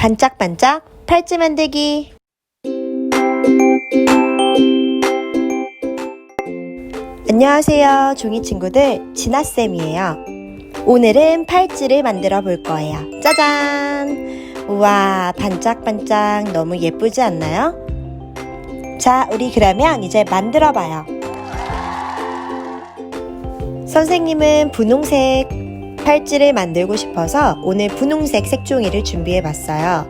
반짝반짝 팔찌 만들기. 안녕하세요, 종이 친구들. 진아쌤이에요. 오늘은 팔찌를 만들어 볼 거예요. 짜잔! 우와, 반짝반짝 너무 예쁘지 않나요? 자, 우리 그러면 이제 만들어 봐요. 선생님은 분홍색 팔찌를 만들고 싶어서 오늘 분홍색 색종이를 준비해 봤어요.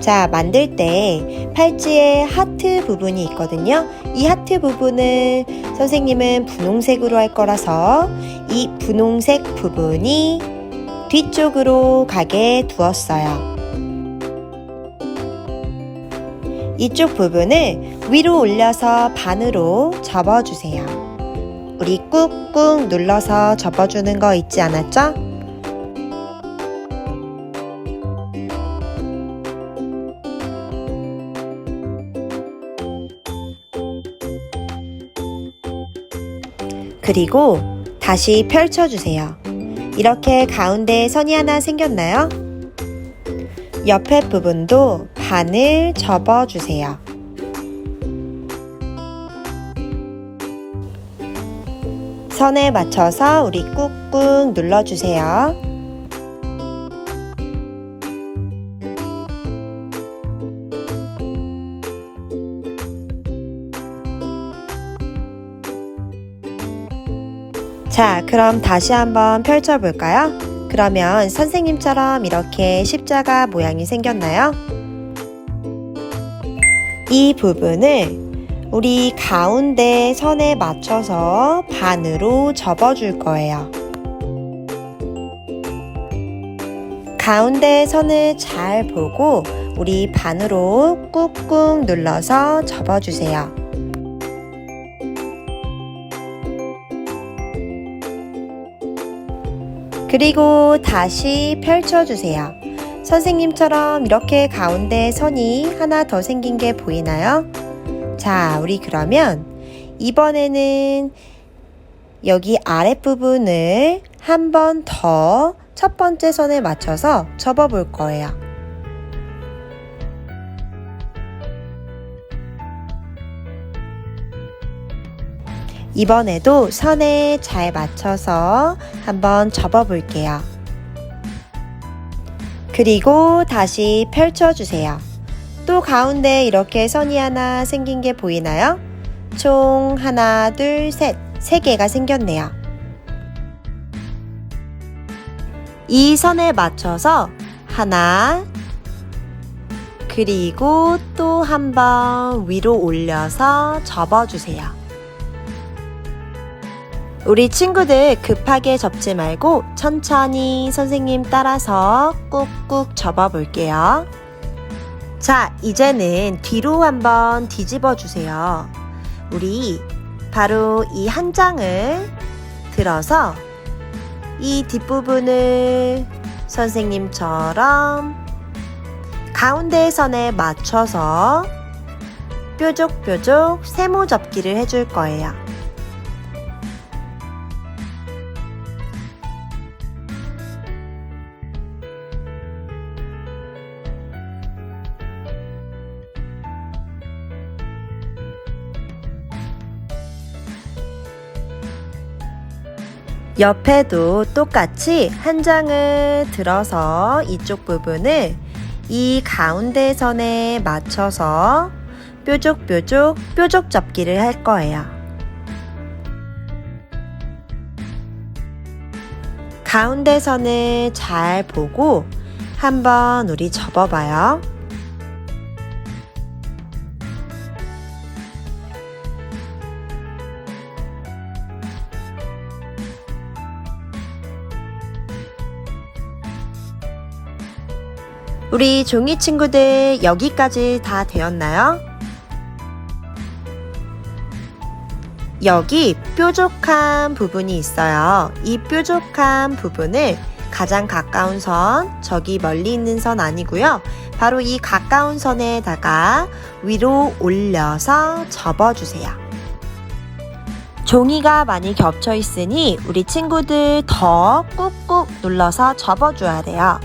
자, 만들 때 팔찌에 하트 부분이 있거든요. 이 하트 부분을 선생님은 분홍색으로 할 거라서 이 분홍색 부분이 뒤쪽으로 가게 두었어요. 이쪽 부분을 위로 올려서 반으로 접어주세요. 우리 꾹꾹 눌러서 접어주는 거 있지 않았죠? 그리고 다시 펼쳐주세요. 이렇게 가운데 선이 하나 생겼나요? 옆에 부분도 반을 접어주세요. 선에 맞춰서 우리 꾹꾹 눌러주세요. 자, 그럼 다시 한번 펼쳐볼까요? 그러면 선생님처럼 이렇게 십자가 모양이 생겼나요? 이 부분을 우리 가운데 선에 맞춰서 반으로 접어줄 거예요. 가운데 선을 잘 보고 우리 반으로 꾹꾹 눌러서 접어주세요. 그리고 다시 펼쳐주세요. 선생님처럼 이렇게 가운데 선이 하나 더 생긴 게 보이나요? 자, 우리 그러면 이번에는 여기 아랫부분을 한 번 더 첫 번째 선에 맞춰서 접어 볼 거예요. 이번에도 선에 잘 맞춰서 한번 접어 볼게요. 그리고 다시 펼쳐주세요. 또 가운데 이렇게 선이 하나 생긴 게 보이나요? 총 하나, 둘, 셋, 세 개가 생겼네요. 이 선에 맞춰서 하나, 그리고 또 한 번 위로 올려서 접어주세요. 우리 친구들 급하게 접지 말고 천천히 선생님 따라서 꾹꾹 접어 볼게요. 자, 이제는 뒤로 한번 뒤집어 주세요. 우리 바로 이 한 장을 들어서 이 뒷부분을 선생님처럼 가운데 선에 맞춰서 뾰족뾰족 세모 접기를 해줄 거예요. 옆에도 똑같이 한 장을 들어서 이쪽 부분을 이 가운데 선에 맞춰서 뾰족뾰족 뾰족 접기를 할 거예요. 가운데 선을 잘 보고 한번 우리 접어봐요. 우리 종이 친구들 여기까지 다 되었나요? 여기 뾰족한 부분이 있어요. 이 뾰족한 부분을 가장 가까운 선, 저기 멀리 있는 선 아니고요. 바로 이 가까운 선에다가 위로 올려서 접어주세요. 종이가 많이 겹쳐 있으니 우리 친구들 더 꾹꾹 눌러서 접어줘야 돼요.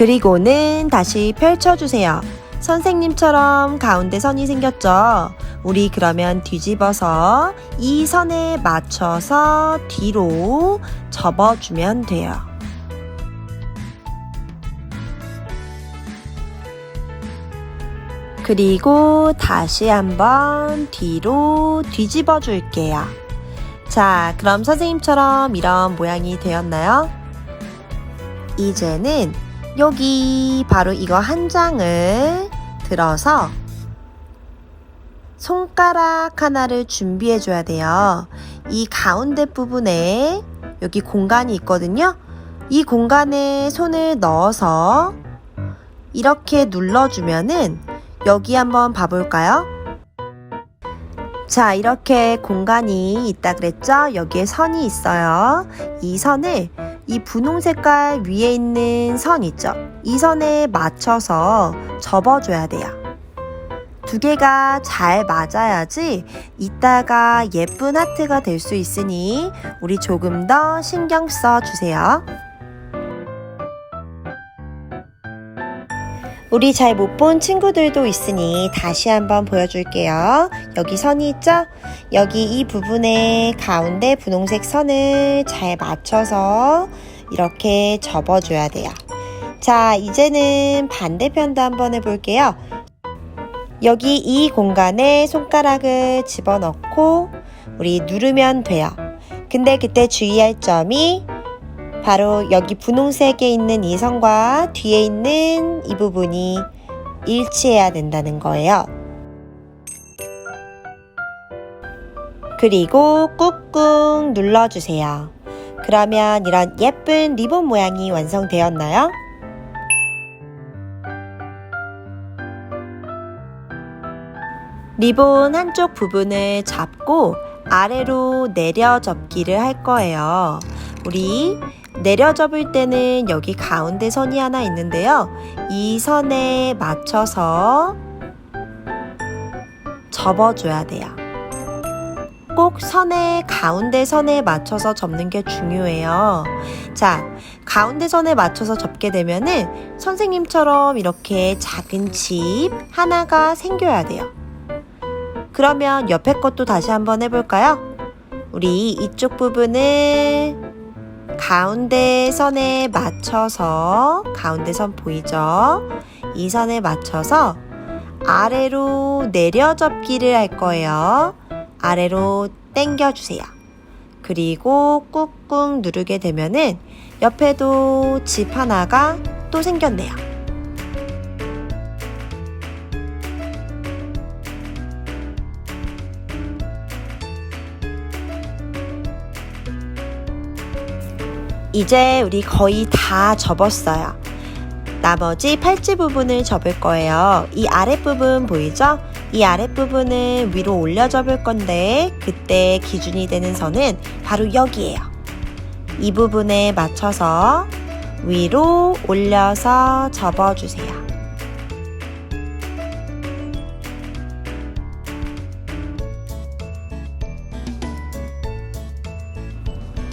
그리고는 다시 펼쳐주세요. 선생님처럼 가운데 선이 생겼죠? 우리 그러면 뒤집어서 이 선에 맞춰서 뒤로 접어주면 돼요. 그리고 다시 한번 뒤로 뒤집어 줄게요. 자, 그럼 선생님처럼 이런 모양이 되었나요? 이제는 여기 바로 이거 한 장을 들어서 손가락 하나를 준비해 줘야 돼요. 이 가운데 부분에 여기 공간이 있거든요. 이 공간에 손을 넣어서 이렇게 눌러주면은 여기 한번 봐볼까요? 자, 이렇게 공간이 있다 그랬죠? 여기에 선이 있어요. 이 선을 이 분홍 색깔 위에 있는 선 있죠? 이 선에 맞춰서 접어줘야 돼요. 두 개가 잘 맞아야지 이따가 예쁜 하트가 될 수 있으니 우리 조금 더 신경 써 주세요. 우리 잘 못 본 친구들도 있으니 다시 한번 보여줄게요. 여기 선이 있죠? 여기 이 부분에 가운데 분홍색 선을 잘 맞춰서 이렇게 접어줘야 돼요. 자, 이제는 반대편도 한번 해볼게요. 여기 이 공간에 손가락을 집어넣고 우리 누르면 돼요. 근데 그때 주의할 점이 바로 여기 분홍색에 있는 이 선과 뒤에 있는 이 부분이 일치해야 된다는 거예요. 그리고 꾹꾹 눌러주세요. 그러면 이런 예쁜 리본 모양이 완성되었나요? 리본 한쪽 부분을 잡고 아래로 내려 접기를 할 거예요. 우리 내려 접을 때는 여기 가운데 선이 하나 있는데요. 이 선에 맞춰서 접어줘야 돼요. 꼭 선에 가운데 선에 맞춰서 접는 게 중요해요. 자, 가운데 선에 맞춰서 접게 되면은 선생님처럼 이렇게 작은 집 하나가 생겨야 돼요. 그러면 옆에 것도 다시 한번 해볼까요? 우리 이쪽 부분을 가운데 선에 맞춰서 가운데 선 보이죠? 이 선에 맞춰서 아래로 내려 접기를 할 거예요. 아래로 당겨 주세요. 그리고 꾹꾹 누르게 되면은 옆에도 집 하나가 또 생겼네요. 이제 우리 거의 다 접었어요. 나머지 팔찌 부분을 접을 거예요. 이 아랫부분 보이죠? 이 아랫부분을 위로 올려 접을 건데 그때 기준이 되는 선은 바로 여기에요. 이 부분에 맞춰서 위로 올려서 접어주세요.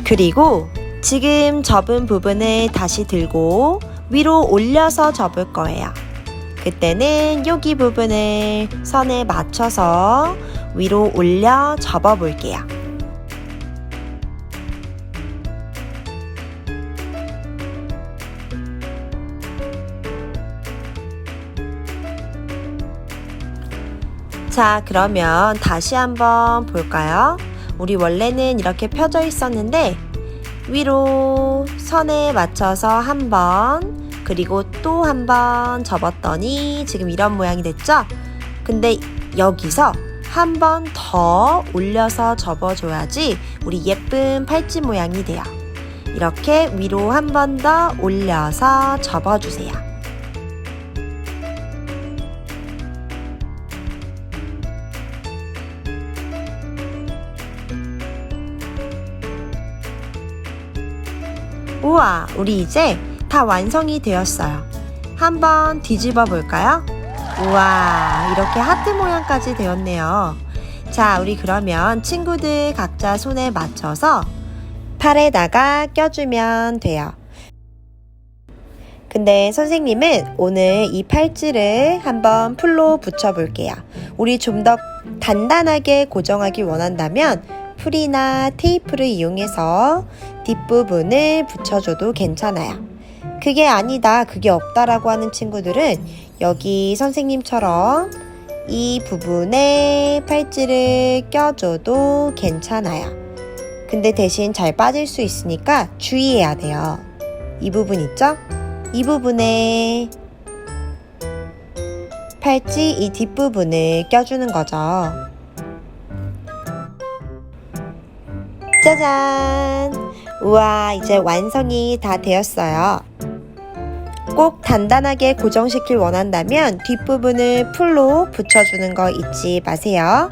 그리고 지금 접은 부분을 다시 들고 위로 올려서 접을 거예요. 그때는 여기 부분을 선에 맞춰서 위로 올려 접어 볼게요. 자, 그러면 다시 한번 볼까요? 우리 원래는 이렇게 펴져 있었는데 위로 선에 맞춰서 한 번, 그리고 또 한 번 접었더니 지금 이런 모양이 됐죠? 근데 여기서 한 번 더 올려서 접어줘야지 우리 예쁜 팔찌 모양이 돼요. 이렇게 위로 한 번 더 올려서 접어주세요. 우와, 우리 이제 다 완성이 되었어요. 한번 뒤집어 볼까요? 우와, 이렇게 하트 모양까지 되었네요. 자, 우리 그러면 친구들 각자 손에 맞춰서 팔에다가 껴주면 돼요. 근데 선생님은 오늘 이 팔찌를 한번 풀로 붙여볼게요. 우리 좀 더 단단하게 고정하기 원한다면 풀이나 테이프를 이용해서 뒷부분을 붙여줘도 괜찮아요. 그게 아니다, 그게 없다라고 하는 친구들은 여기 선생님처럼 이 부분에 팔찌를 껴줘도 괜찮아요. 근데 대신 잘 빠질 수 있으니까 주의해야 돼요. 이 부분 있죠? 이 부분에 팔찌 이 뒷부분을 껴주는 거죠. 짜잔! 우와, 이제 완성이 다 되었어요. 꼭 단단하게 고정시킬 원한다면 뒷부분을 풀로 붙여주는 거 잊지 마세요.